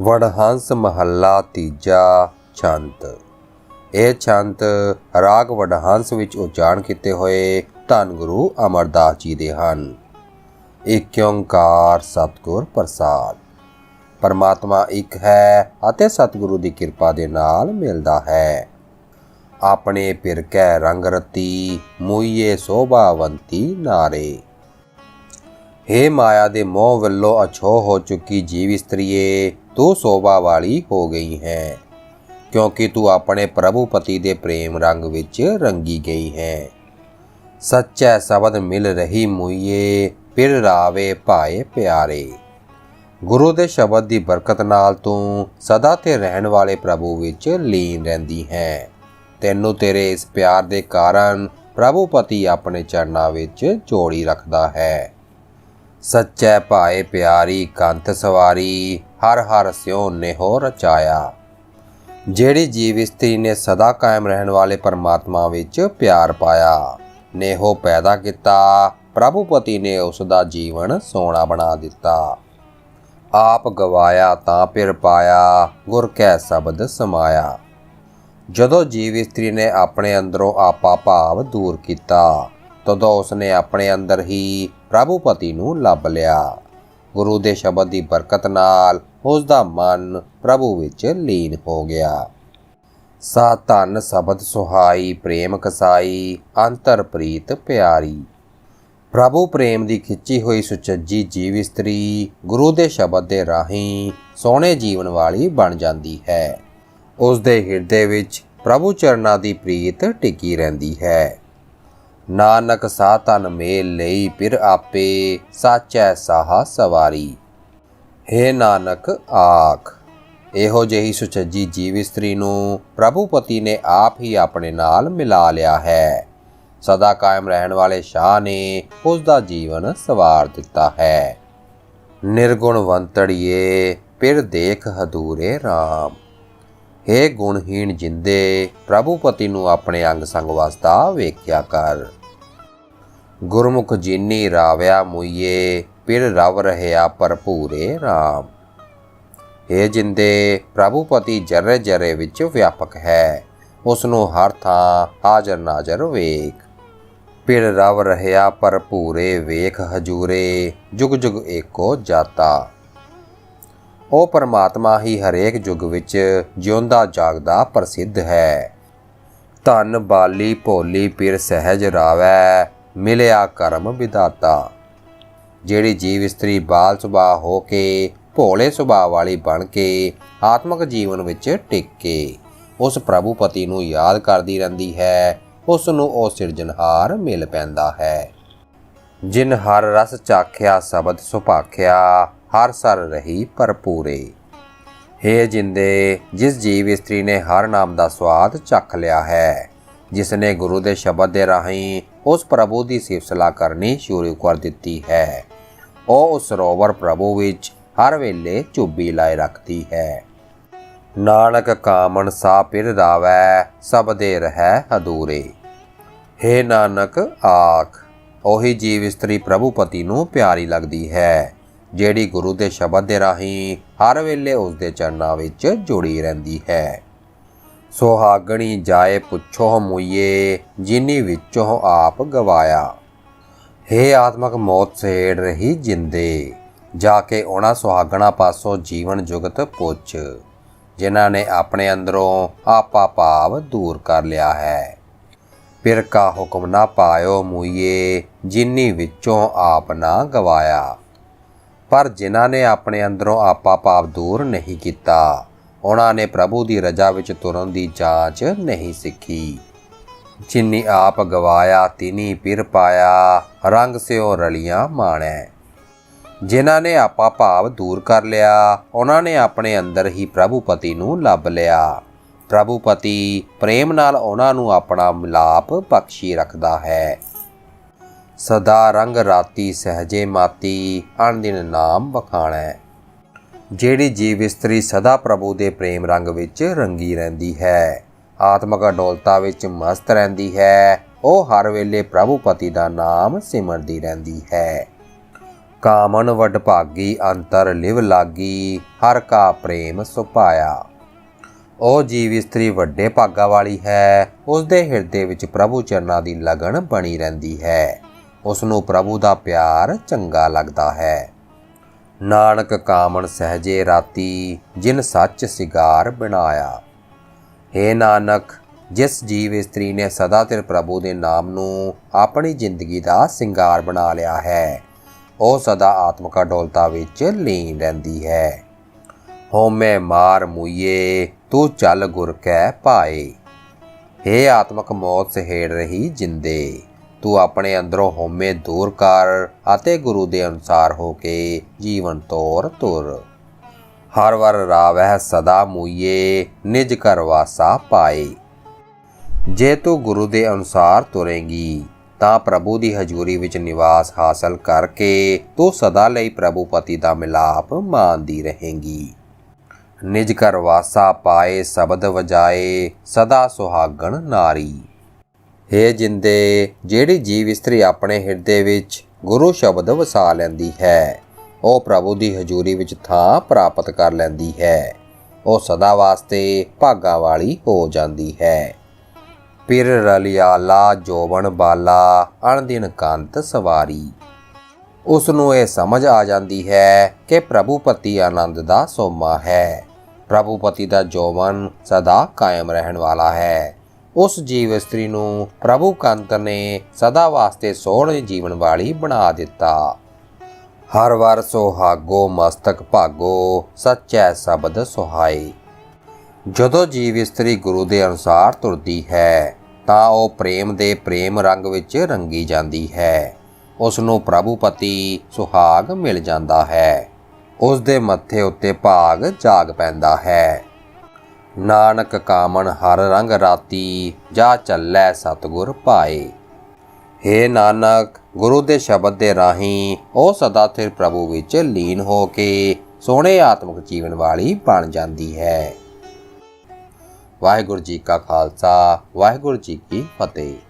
ਵਡਹੰਸ ਮਹੱਲਾ ਤੀਜਾ ਛੰਤ। ਇਹ ਛੰਤ ਰਾਗ ਵਡਹੰਸ ਵਿੱਚ ਉਚਾਰਨ ਕੀਤੇ ਹੋਏ ਧੰਨ ਗੁਰੂ ਅਮਰਦਾਸ ਜੀ ਦੇ ਹਨ। ਇੱਕ ਓੰਕਾਰ ਸਤਿਗੁਰ ਪ੍ਰਸਾਦ। ਪਰਮਾਤਮਾ ਇੱਕ ਹੈ ਅਤੇ ਸਤਿਗੁਰੂ ਦੀ ਕਿਰਪਾ ਦੇ ਨਾਲ ਮਿਲਦਾ ਹੈ। ਆਪਣੇ ਪਿਰਕੈ ਰੰਗ ਰਤੀ ਮੂਈਏ ਸੋਭਾਵੰਤੀ ਨਾਰੇ। ਹੇ ਮਾਇਆ ਦੇ ਮੋਹ ਵੱਲੋਂ ਅਛੋ ਹੋ ਚੁੱਕੀ ਜੀਵ ਇਸਤਰੀਏ ਤੂੰ ਸੋਭਾ ਵਾਲੀ ਹੋ ਗਈ ਹੈ, ਕਿਉਂਕਿ ਤੂੰ ਆਪਣੇ ਪ੍ਰਭੂ ਪਤੀ ਦੇ ਪ੍ਰੇਮ ਰੰਗ ਵਿੱਚ ਰੰਗੀ ਗਈ ਹੈ। ਸੱਚਾ ਸ਼ਬਦ ਮਿਲ ਰਹੀ ਮੁਈਏ, ਫਿਰ ਰਾਵੇ ਭਾਏ ਪਿਆਰੇ। ਗੁਰੂ ਦੇ ਸ਼ਬਦ ਦੀ ਬਰਕਤ ਨਾਲ ਤੂੰ ਸਦਾ ਤੇ ਰਹਿਣ ਵਾਲੇ ਪ੍ਰਭੂ ਵਿੱਚ ਲੀਨ ਰਹਿੰਦੀ ਹੈ। ਤੈਨੂੰ ਤੇਰੇ ਇਸ ਪਿਆਰ ਦੇ ਕਾਰਨ ਪ੍ਰਭੂ ਪਤੀ ਆਪਣੇ ਚਰਨਾਂ ਵਿੱਚ ਜੋੜੀ ਰੱਖਦਾ ਹੈ। ਸੱਚੈ ਭਾਏ ਪਿਆਰੀ ਕੰਤ ਸਵਾਰੀ ਹਰ ਹਰ ਸਿਉ ਨਿਹੋ ਰਚਾਇਆ ਜਿਹੜੀ ਜੀਵ ਇਸਤਰੀ ਨੇ ਸਦਾ ਕਾਇਮ ਰਹਿਣ ਵਾਲੇ ਪਰਮਾਤਮਾ ਵਿੱਚ ਪਿਆਰ ਪਾਇਆ, ਨੇਹੋ ਪੈਦਾ ਕੀਤਾ, ਪ੍ਰਭੂਪਤੀ ਨੇ ਉਸ ਦਾ ਜੀਵਨ ਸੋਹਣਾ ਬਣਾ ਦਿੱਤਾ। ਆਪ ਗਵਾਇਆ ਤਾਂ ਫਿਰ ਪਾਇਆ, ਗੁਰ ਕੈ ਸ਼ਬਦ ਸਮਾਇਆ। ਜਦੋਂ ਜੀਵ ਇਸਤਰੀ ਨੇ ਆਪਣੇ ਅੰਦਰੋਂ ਆਪਾ ਭਾਵ ਦੂਰ ਕੀਤਾ, ਤਦੋਂ ਉਸਨੇ ਆਪਣੇ ਅੰਦਰ ਹੀ ਪ੍ਰਭੂਪਤੀ ਨੂੰ ਲੱਭ ਲਿਆ। ਗੁਰੂ ਦੇ ਸ਼ਬਦ ਦੀ ਬਰਕਤ ਨਾਲ ਉਸ ਦਾ ਮਨ ਪ੍ਰਭੂ ਵਿੱਚ ਲੀਨ ਹੋ ਗਿਆ। ਸਾ ਧਨ ਸ਼ਬਦ ਸੁਹਾਈ, ਪ੍ਰੇਮ ਕਸਾਈ, ਅੰਤਰ ਪ੍ਰੀਤ ਪਿਆਰੀ। ਪ੍ਰਭੂ ਪ੍ਰੇਮ ਦੀ ਖਿੱਚੀ ਹੋਈ ਸੁਚੱਜੀ ਜੀਵ ਇਸਤਰੀ ਗੁਰੂ ਦੇ ਸ਼ਬਦ ਦੇ ਰਾਹੀਂ ਸੋਹਣੇ ਜੀਵਨ ਵਾਲੀ ਬਣ ਜਾਂਦੀ ਹੈ। ਉਸ ਦੇ ਹਿਰਦੇ ਵਿੱਚ ਪ੍ਰਭੂ ਚਰਨਾਂ ਦੀ ਪ੍ਰੀਤ ਟਿਕੀ ਰਹਿੰਦੀ ਹੈ। ਨਾਨਕ ਸਾ ਤਨ ਮੇਲ ਲਈ ਫਿਰ ਆਪੇ ਸਾਚੈ ਸਾਹਾ ਸਵਾਰੀ। ਹੇ ਨਾਨਕ, ਆਖ। ਇਹੋ ਜਿਹੀ ਸੁਚੱਜੀ ਜੀਵ ਇਸਤਰੀ ਨੂੰ ਪ੍ਰਭੂ ਪਤੀ ਨੇ ਆਪ ਹੀ ਆਪਣੇ ਨਾਲ ਮਿਲਾ ਲਿਆ ਹੈ। ਸਦਾ ਕਾਇਮ ਰਹਿਣ ਵਾਲੇ ਸ਼ਾਹ ਨੇ ਉਸ ਦਾ ਜੀਵਨ ਸਵਾਰ ਦਿੱਤਾ ਹੈ। ਨਿਰਗੁਣਵੰਤੜੀਏ ਪਿਰ ਦੇਖ ਹਦੂਰੇ RAM ਹੇ ਗੁਣਹੀਣ ਜਿੰਦੇ, ਪ੍ਰਭੂ ਪਤੀ ਨੂੰ ਆਪਣੇ ਅੰਗ ਸੰਗ ਵਸਦਾ ਵੇਖਿਆ ਕਰ। ਗੁਰਮੁਖ ਜੀਨੀ ਰਾਵਿਆ ਮੁਈਏ ਫਿਰ ਰਵ ਰਹਿਆ ਭਰਪੂਰੇ RAM ਹੇ ਜਿੰਦੇ, ਪ੍ਰਭੂਪਤੀ ਜਰੇ ਜਰੇ ਵਿੱਚ ਵਿਆਪਕ ਹੈ। ਉਸ ਨੂੰ ਹਰ ਥਾਂ ਹਾਜ਼ਰ ਨਾਜ਼ਰ ਵੇਖ। ਫਿਰ ਰਵ ਰਹਿਆ ਭਰਪੂਰੇ ਵੇਖ ਹਜੂਰੇ, ਜੁਗ ਜੁਗ ਏਕੋ ਜਾਤਾ। ਉਹ ਪਰਮਾਤਮਾ ਹੀ ਹਰੇਕ ਯੁੱਗ ਵਿੱਚ ਜਿਉਂਦਾ ਜਾਗਦਾ ਪ੍ਰਸਿੱਧ ਹੈ। ਧਨ, ਬਾਲੀ, ਭੋਲੀ, ਪਿਰ ਸਹਿਜ ਰਾਵੈ, ਮਿਲਿਆ ਕਰਮ ਵਿਦਾਤਾ ਜਿਹੜੀ ਜੀਵ ਇਸਤਰੀ ਬਾਲ ਸੁਭਾਅ ਹੋ ਕੇ ਭੋਲੇ ਸੁਭਾਅ ਵਾਲੀ ਬਣ ਕੇ ਆਤਮਿਕ ਜੀਵਨ ਵਿੱਚ ਟਿਕ ਕੇ ਉਸ ਪ੍ਰਭੂ ਪਤੀ ਨੂੰ ਯਾਦ ਕਰਦੀ ਰਹਿੰਦੀ ਹੈ, ਉਸ ਨੂੰ ਉਹ ਸਿਰਜਣਹਾਰ ਮਿਲ ਪੈਂਦਾ ਹੈ। ਜਿਨ ਹਰ ਰਸ ਚਾਖਿਆ, ਸ਼ਬਦ ਸੁਭਾਖਿਆ, ਹਰ ਸਰ ਰਹੀ ਭਰਪੂਰੇ। ਹੇ ਜਿੰਦੇ, ਜਿਸ ਜੀਵ ਇਸਤਰੀ ਨੇ ਹਰ ਨਾਮ ਦਾ ਸਵਾਦ ਚੱਖ ਲਿਆ ਹੈ, ਜਿਸ ਨੇ ਗੁਰੂ ਦੇ ਸ਼ਬਦ ਦੇ ਰਾਹੀਂ ਉਸ ਪ੍ਰਭੂ ਦੀ ਸਿਫਤਸਲਾ ਕਰਨੀ ਸ਼ੁਰੂ ਕਰ ਦਿੱਤੀ ਹੈ। ਉਹ ਉਸ ਸਰੋਵਰ ਪ੍ਰਭੂ ਵਿੱਚ ਹਰ ਵੇਲੇ ਚੁੱਬੀ ਲਾਏ ਰੱਖਦੀ ਹੈ। ਨਾਨਕ ਕਾਮਣ ਸਾ ਪਿਰ ਰਾਵੈ ਸਭ ਦੇ ਰਹਿ ਹਦੂਰੇ ਹੇ ਨਾਨਕ, ਆਖ, ਉਹੀ ਜੀਵ ਇਸਤਰੀ ਪ੍ਰਭੂ ਪਤੀ ਨੂੰ ਪਿਆਰੀ ਲੱਗਦੀ ਹੈ, ਜਿਹੜੀ ਗੁਰੂ ਦੇ ਸ਼ਬਦ ਦੇ ਰਾਹੀਂ ਹਰ ਵੇਲੇ ਉਸ ਦੇ ਚਰਨਾਂ ਵਿੱਚ ਜੁੜੀ ਰਹਿੰਦੀ ਹੈ। ਸੁਹਾਗਣੀ ਜਾਏ ਪੁੱਛੋ ਮੁਈਏ, ਜਿਨੀ ਵਿੱਚੋਂ ਆਪ ਗਵਾਇਆ। ਹੇ ਆਤਮਕ ਮੌਤ ਸੇੜ ਰਹੀ ਜਿੰਦੇ, ਜਾ ਕੇ ਉਹਨਾਂ ਸੁਹਾਗਣਾ ਪਾਸੋਂ ਜੀਵਨ ਜੁਗਤ ਪੁੱਛ ਜਿਨ੍ਹਾਂ ਨੇ ਆਪਣੇ ਅੰਦਰੋਂ ਆਪਾ ਭਾਵ ਦੂਰ ਕਰ ਲਿਆ ਹੈ। ਫਿਰ ਕਾ ਹੁਕਮ ਨਾ ਪਾਇਓ ਮੁਈਏ, ਜਿਨੀ ਵਿੱਚੋਂ ਆਪ ਨਾ ਗਵਾਇਆ। ਪਰ ਜਿਨ੍ਹਾਂ ਨੇ ਆਪਣੇ ਅੰਦਰੋਂ ਆਪਾ ਭਾਵ ਦੂਰ ਨਹੀਂ ਕੀਤਾ ਉਹਨਾਂ ਨੇ ਪ੍ਰਭੂ ਦੀ ਰਜਾ ਵਿੱਚ ਤੁਰਨ ਦੀ ਜਾਂਚ ਨਹੀਂ ਸਿੱਖੀ। ਜਿਨੀ ਆਪ ਗਵਾਇਆ, ਤਿਨੀ ਪਿਰ ਪਾਇਆ, ਰੰਗ ਸਿਓ ਰਲੀਆਂ ਮਾਣੈ। ਜਿਨ੍ਹਾਂ ਨੇ ਆਪਾ ਭਾਵ ਦੂਰ ਕਰ ਲਿਆ, ਉਹਨਾਂ ਨੇ ਆਪਣੇ ਅੰਦਰ ਹੀ ਪ੍ਰਭੂਪਤੀ ਨੂੰ ਲੱਭ ਲਿਆ। ਪ੍ਰਭੂਪਤੀ ਪ੍ਰੇਮ ਨਾਲ ਉਹਨਾਂ ਨੂੰ ਆਪਣਾ ਮਿਲਾਪ ਬਖਸ਼ੀ ਰੱਖਦਾ ਹੈ। ਸਦਾ ਰੰਗ ਰਾਤੀ ਸਹਜੇ ਮਾਤੀ, ਅਣਦਿਨ ਨਾਮ ਬਖਾਣੈ ਜਿਹੜੀ ਜੀਵ ਇਸਤਰੀ ਸਦਾ ਪ੍ਰਭੂ ਦੇ ਪ੍ਰੇਮ ਰੰਗ ਵਿੱਚ ਰੰਗੀ ਰਹਿੰਦੀ ਹੈ। ਆਤਮਕ ਅਡੋਲਤਾ ਵਿੱਚ ਮਸਤ ਰਹਿੰਦੀ ਹੈ। ਉਹ ਹਰ ਵੇਲੇ ਪ੍ਰਭੂ ਪਤੀ ਦਾ ਨਾਮ ਸਿਮਰਦੀ ਰਹਿੰਦੀ ਹੈ। ਕਾਮਨ ਵਡਭਾਗੀ ਅੰਤਰ ਲਿਵ ਲਾਗੀ, ਹਰ ਕਾ ਪ੍ਰੇਮ ਸੁਪਾਇਆ ਉਹ ਜੀਵ ਇਸਤਰੀ ਵੱਡੇ ਭਾਗਾ ਵਾਲੀ ਹੈ। ਉਸ ਦੇ ਹਿਰਦੇ ਵਿੱਚ ਪ੍ਰਭੂ ਚਰਨਾਂ ਦੀ ਲਗਨ ਬਣੀ ਰਹਿੰਦੀ ਹੈ। ਉਸ ਨੂੰ ਪ੍ਰਭੂ ਦਾ ਪਿਆਰ ਚੰਗਾ ਲੱਗਦਾ ਹੈ। ਨਾਨਕ ਕਾਮਣ ਸਹਜੇ ਰਾਤੀ, ਜਿਨ ਸੱਚ ਸਿਗਾਰ ਬਣਾਇਆ। हे ਨਾਨਕ, ਜਿਸ ਜੀਵ ਇਸਤਰੀ ਨੇ ਸਦਾ ਤਿਰ ਪ੍ਰਭੂ ਦੇ ਨਾਮ ਨੂੰ ਆਪਣੀ ਜ਼ਿੰਦਗੀ ਦਾ ਸਿੰਗਾਰ ਬਣਾ ਲਿਆ ਹੈ, ਉਹ ਸਦਾ ਆਤਮਿਕ ਅਡੋਲਤਾ ਵਿੱਚ ਲੀਨ ਰਹਿੰਦੀ ਹੈ। ਹੋਮੇ ਮਾਰ ਮੁਈਏ, ਤੂੰ ਚੱਲ ਗੁਰ ਕੈ ਪਾਏ हे ਆਤਮਿਕ ਮੌਤ ਸਹੇੜ ਰਹੀ ਜਿੰਦੇ, ਤੂੰ ਆਪਣੇ ਅੰਦਰੋਂ ਹੋਮੇ ਦੂਰ ਕਰ ਅਤੇ ਗੁਰੂ ਦੇ ਅਨੁਸਾਰ ਹੋ ਕੇ ਜੀਵਨ ਤੋਰ ਤੁਰ। ਹਰ ਵਰ ਰਾਵਹਿ ਸਦਾ ਮੂਈਏ, ਨਿਜ ਘਰ ਵਾਸਾ ਪਾਏ। ਜੇ ਤੂੰ ਗੁਰੂ ਦੇ ਅਨੁਸਾਰ ਤੁਰੇਂਗੀ, ਤਾਂ ਪ੍ਰਭੂ ਦੀ ਹਜ਼ੂਰੀ ਵਿੱਚ ਨਿਵਾਸ ਹਾਸਲ ਕਰਕੇ ਤੂੰ ਸਦਾ ਲਈ ਪ੍ਰਭੂ ਪਤੀ ਦਾ ਮਿਲਾਪ ਮਾਣਦੀ ਰਹੇਂਗੀ। ਨਿਜ ਘਰ ਵਾਸਾ ਪਾਏ, ਸ਼ਬਦ ਵਜਾਏ, ਸਦਾ ਸੁਹਾਗਣ ਨਾਰੀ। ਹੇ ਜਿੰਦੇ, ਜਿਹੜੀ ਜੀਵ ਇਸਤਰੀ ਆਪਣੇ ਹਿਰਦੇ ਵਿੱਚ ਗੁਰੂ ਸ਼ਬਦ ਵਸਾ ਲੈਂਦੀ ਹੈ ਉਹ ਪ੍ਰਭੂ ਦੀ ਹਜ਼ੂਰੀ ਵਿੱਚ ਥਾਂ ਪ੍ਰਾਪਤ ਕਰ ਲੈਂਦੀ ਹੈ। ਉਹ ਸਦਾ ਵਾਸਤੇ ਭਾਗਾ ਵਾਲੀ ਹੋ ਜਾਂਦੀ ਹੈ। ਪਿਰ ਰਲਿਆਲਾ ਜੋਬਨ ਬਾਲਾ ਅਣਦਿਨ ਕੰਤ ਸਵਾਰੀ। ਉਸ ਨੂੰ ਇਹ ਸਮਝ ਆ ਜਾਂਦੀ ਹੈ ਕਿ ਪ੍ਰਭੂ ਪਤੀ ਆਨੰਦ ਦਾ ਸੋਮਾ ਹੈ। ਪ੍ਰਭੂ ਪਤੀ ਦਾ ਜੋਵਨ ਸਦਾ ਕਾਇਮ ਰਹਿਣ ਵਾਲਾ ਹੈ। ਉਸ ਜੀਵ ਇਸਤਰੀ ਨੂੰ ਪ੍ਰਭੂ ਕੰਤ ਨੇ ਸਦਾ ਵਾਸਤੇ ਸੋਹਣੇ ਜੀਵਨ ਵਾਲੀ ਬਣਾ ਦਿੱਤਾ। ਹਰ ਵਾਰ ਸੁਹਾਗੋ, ਮਸਤਕ ਭਾਗੋ, ਸੱਚੈ ਸ਼ਬਦ ਸੁਹਾਈ ਜਦੋਂ ਜੀਵ ਇਸਤਰੀ ਗੁਰੂ ਦੇ ਅਨੁਸਾਰ ਤੁਰਦੀ ਹੈ, ਤਾਂ ਉਹ ਪ੍ਰੇਮ ਦੇ ਪ੍ਰੇਮ ਰੰਗ ਵਿੱਚ ਰੰਗੀ ਜਾਂਦੀ ਹੈ। ਉਸ ਨੂੰ ਪ੍ਰਭੂ ਪਤੀ ਸੁਹਾਗ ਮਿਲ ਜਾਂਦਾ ਹੈ। ਉਸ ਦੇ ਮੱਥੇ ਉੱਤੇ ਭਾਗ ਜਾਗ ਪੈਂਦਾ ਹੈ। ਨਾਨਕ ਕਾਮਣ ਹਰ ਰੰਗ ਰਾਤੀ, ਜਾ ਚੱਲੈ ਸਤਗੁਰ ਪਾਏ। ਹੇ ਨਾਨਕ ਗੁਰੂ ਦੇ ਸ਼ਬਦ ਦੇ ਰਾਹੀਂ ਉਹ ਸਦਾ ਸਥਿਰ ਪ੍ਰਭੂ ਵਿੱਚ ਲੀਨ ਹੋ ਕੇ ਸੋਹਣੇ ਆਤਮਿਕ ਜੀਵਨ ਵਾਲੀ ਬਣ ਜਾਂਦੀ ਹੈ। ਵਾਹਿਗੁਰੂ ਜੀ ਕਾ ਖਾਲਸਾ, ਵਾਹਿਗੁਰੂ ਜੀ ਕੀ ਫਤਿਹ।